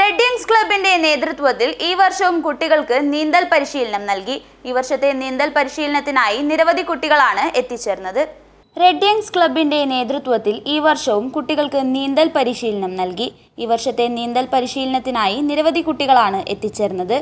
റെഡിയൻസ് ക്ലബിന്റെ നേതൃത്വത്തിൽ ഈ വർഷവും കുട്ടികൾക്ക് നീന്തൽ പരിശീലനം നൽകി. ഈ വർഷത്തെ നീന്തൽ പരിശീലനത്തിനായി നിരവധി കുട്ടികളാണ് എത്തിച്ചേർന്നത്. റെഡിയൻസ് ക്ലബിന്റെ നേതൃത്വത്തിൽ ഈ വർഷവും കുട്ടികൾക്ക് നീന്തൽ പരിശീലനം നൽകി. ഈ വർഷത്തെ നീന്തൽ പരിശീലനത്തിനായി നിരവധി കുട്ടികളാണ് എത്തിച്ചേർന്നത്.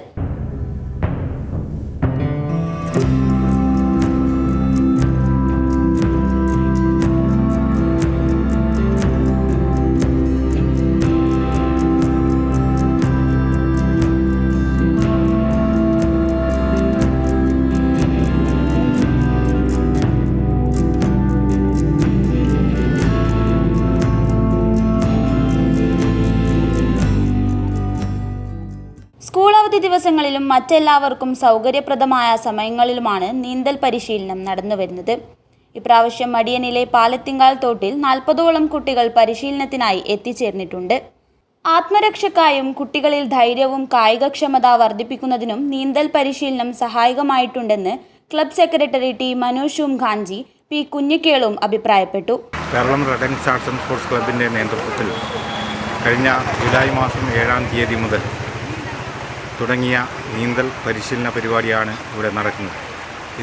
സ്കൂൾ അവധി ദിവസങ്ങളിലും മറ്റെല്ലാവർക്കും സൗകര്യപ്രദമായ സമയങ്ങളിലുമാണ് നീന്തൽ പരിശീലനം നടന്നുവരുന്നത് ഇപ്രാവശ്യം മടിയനിലെ പാലത്തിങ്കാൽ തോട്ടിൽ നാൽപ്പതോളം കുട്ടികൾ പരിശീലനത്തിനായി എത്തിച്ചേർന്നിട്ടുണ്ട്. ആത്മരക്ഷക്കായും കുട്ടികളിൽ ധൈര്യവും കായികക്ഷമത വർദ്ധിപ്പിക്കുന്നതിനും നീന്തൽ പരിശീലനം സഹായകമായിട്ടുണ്ടെന്ന് ക്ലബ് സെക്രട്ടറി ടി മനോജ് ഖാൻജി പി കുഞ്ഞിക്കേളും അഭിപ്രായപ്പെട്ടു. കേരളം റെഡൻസ് ആർട്സ് ആൻഡ് സ്പോർട്സ് ക്ലബിന്റെ നേതൃത്വത്തിൽ കഴിഞ്ഞ ജൂലൈ മാസം ഏഴാം തീയതി മുതൽ തുടങ്ങിയ നീന്തൽ പരിശീലന പരിപാടിയാണ് ഇവിടെ നടക്കുന്നത്.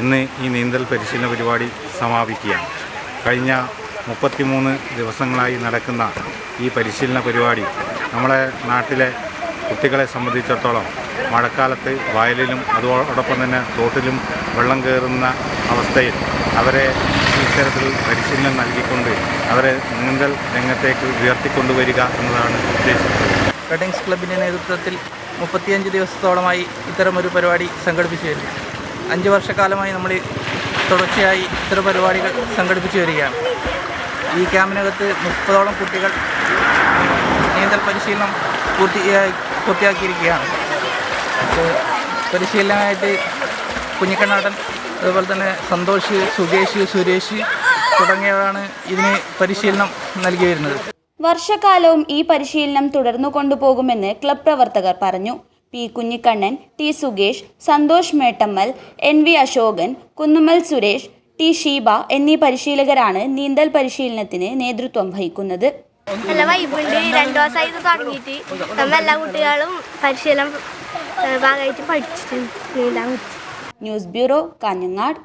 ഇന്ന് ഈ നീന്തൽ പരിശീലന പരിപാടി സമാപിക്കുകയാണ്. കഴിഞ്ഞ മുപ്പത്തിമൂന്ന് ദിവസങ്ങളായി നടക്കുന്ന ഈ പരിശീലന പരിപാടി നമ്മളെ നാട്ടിലെ കുട്ടികളെ സംബന്ധിച്ചിടത്തോളം മഴക്കാലത്ത് വയലിലും അതോടൊപ്പം തന്നെ തോട്ടിലും വെള്ളം കയറുന്ന അവസ്ഥയിൽ അവരെ ഇത്തരത്തിൽ പരിശീലനം നൽകിക്കൊണ്ട് അവരെ നീന്തൽ രംഗത്തേക്ക് ഉയർത്തിക്കൊണ്ടുവരിക എന്നതാണ് ഉദ്ദേശിച്ചത്. റെഡിങ്സ് ക്ലബിന്റെ നേതൃത്വത്തിൽ മുപ്പത്തിയഞ്ച് ദിവസത്തോളമായി ഇത്തരമൊരു പരിപാടി സംഘടിപ്പിച്ചു വരുന്നു അഞ്ച് വർഷക്കാലമായി നമ്മൾ തുടർച്ചയായി ഇത്തരം പരിപാടികൾ സംഘടിപ്പിച്ചു വരികയാണ്. ഈ ക്യാമ്പിനകത്ത് മുപ്പതോളം കുട്ടികൾ നീന്തൽ പരിശീലനം പൂർത്തിയായി പൂർത്തിയാക്കിയിരിക്കുകയാണ്. പരിശീലനമായിട്ട് കുഞ്ഞിക്കണ്ണാടൻ അതുപോലെ തന്നെ സന്തോഷ് സുകേഷ് സുരേഷ് തുടങ്ങിയവരാണ് ഇതിന് പരിശീലനം നൽകി വരുന്നത്. വർഷകാലവും ഈ പരിശീലനം തുടർന്നു കൊണ്ടുപോകുമെന്ന് ക്ലബ് പ്രവർത്തകർ പറഞ്ഞു. P Kunhikannan T Sukesh Santhosh Mettammal N V Ashokan Kunnummal Suresh T Sheeba എന്നീ പരിശീലകരാണ് നീന്തൽ പരിശീലനത്തിന് നേതൃത്വം വഹിക്കുന്നത്. നല്ല വൈബുണ്ട്. രണ്ടു ദിവസമായി ഇത് തുടങ്ങിയിട്ട് നമ്മ എല്ലാ കുട്ടികളും പരിശീലനം ഭാഗമായിട്ട് പഠിച്ചിട്ടുണ്ട്. നീന്താൻ ന്യൂസ് ബ്യൂറോ കാഞ്ഞങ്ങാട്.